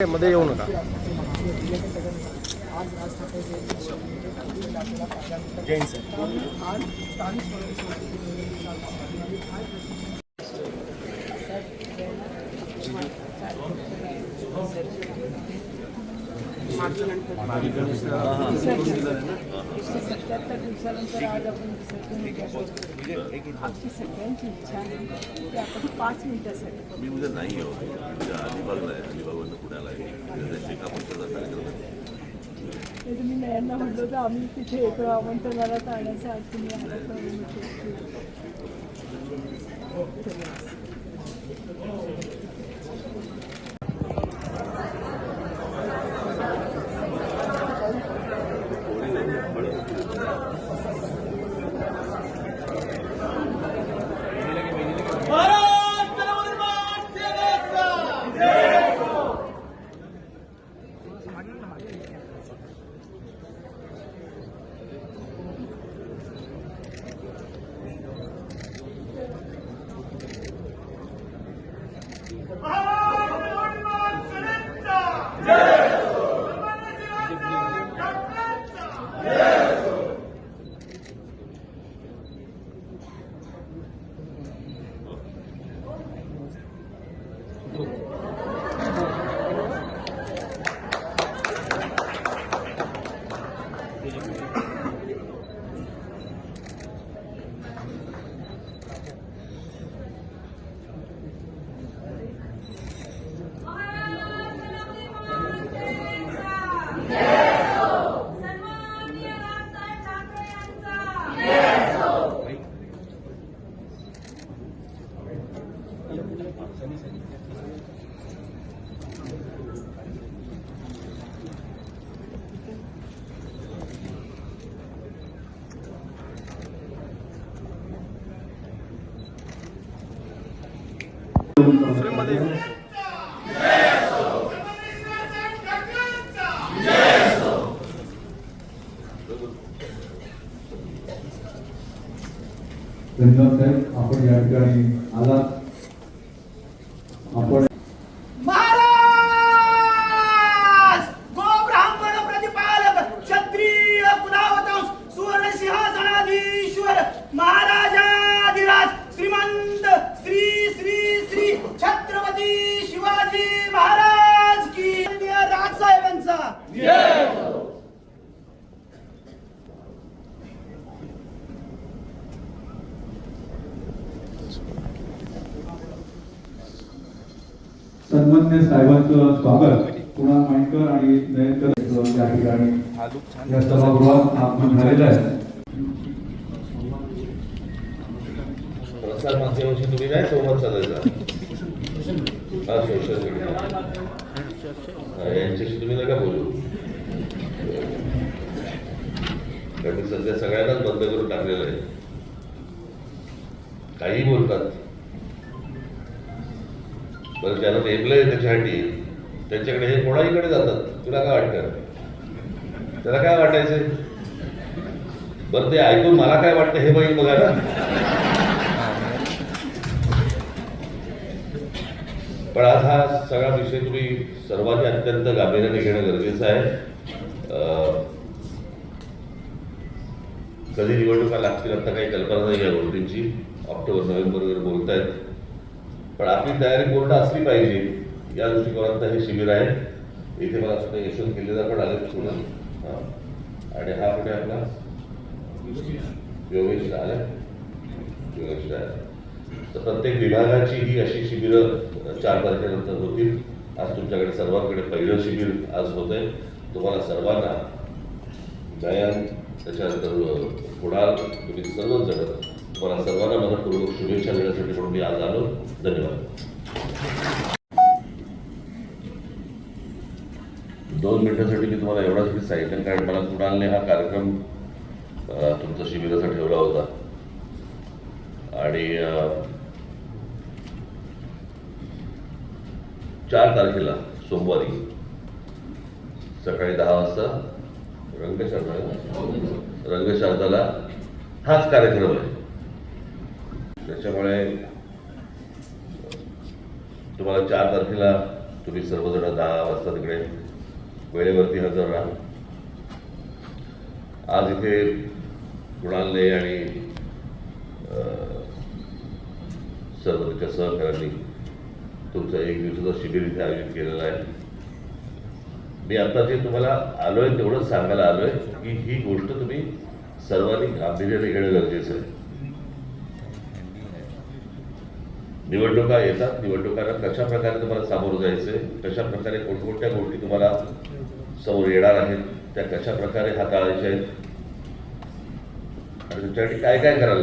मध्ये येऊ नका जैन सर सत्याहत्तर दिवसानंतर आज आपण विसर्जन आमची सगळ्यांची इच्छा आहे की आपण पाच मिनिटासाठी मी उद्या नाही आहोत उद्या अलिबागला आहे अलिबागवरनं पुण्याला आहे कार्यक्रम तर मी नयांना म्हणलो तर आम्ही तिथे येतो आमंत्रणाला आणायचं आज तुम्ही आला तर आम्ही साहेब. आपण या ठिकाणी आलात. सन्मान्य साहेबांचं स्वागत. कुणाल माईकर आणि नयनकर या ठिकाणी या सभागृहात आगमन झालेलं आहे. प्रसार माध्यमाशी तुम्ही काय संवाद साधायचा? हा सोशल मीडिया यांच्याशी तुम्ही नका बोलू. कारण सध्या सगळ्यांनाच बंद करून टाकलेलं आहे. काही बोलतात. बरं ज्यांना नेमलंय त्याच्यासाठी. त्यांच्याकडे हे कोणाहीकडे जातात? तुला काय वाटतं? त्याला काय वाटायचं बरं ते ऐकून मला काय वाटतं हे बघीन बघा ना. पण आज हा सगळा विषय तुम्ही सर्वांनी अत्यंत गांभीर्याने घेणं गरजेचं आहे. कधी निवडणुका लागतील आता काही कल्पना नाही या गोष्टींची. ऑक्टोबर नोव्हेंबर वगैरे बोलतायत. पण आपली तयारी पूर्ण असली पाहिजे. या दृष्टिकोनात हे शिबिर आहे. इथे मला सुद्धा यशवंत केलेला पण आले सोडून हां. आणि हा कुठे आपला योगेश आला योगेश आहे तर प्रत्येक विभागाची ही अशी शिबिरं चार तारखेनंतर होतील. आज तुमच्याकडे सर्वांकडे पहिलं शिबिर आज होत आहे तुम्हाला सर्वांना गयान त्याच्यानंतर कुणाल तुम्ही सर्वच जण तुम्हाला सर्वांना मनपूर्वक शुभेच्छा देण्यासाठी म्हणून मी आज आलो. धन्यवाद. दोन मिनिटासाठी मी तुम्हाला एवढाच सांगितलं कारण मला कुणालने हा कार्यक्रम तुमचा शिबिराचा ठेवला होता. आणि चार तारखेला सोमवारी सकाळी दहा वाजता रंगशारदा रंगशारदाला हाच कार्यक्रम आहे. त्याच्यामुळे तुम्हाला चार तारखेला तुम्ही सर्वजण दहा वाजता तिकडे वेळेवरती हजर राहा. आज इथे कुणालने आणि सर्व त्याच्या सहकाऱ्यांनी तुमचं एक दिवसाचं शिबिर इथे आयोजित केलेलं आहे. मी आता जे तुम्हाला आलोय तेवढंच सांगायला आलोय की ही गोष्ट तुम्ही सर्वांनी गांभीर्याने घेणं गरजेचं आहे. निवडणुका येतात निवडणुकांना कशा प्रकारे तुम्हाला सामोरं जायचंय कशा प्रकारे कोणकोणत्या गोष्टी तुम्हाला समोर येणार आहेत त्या कशा प्रकारे हाताळायच्या आहेत? आणि तुमच्यासाठी काय काय करायला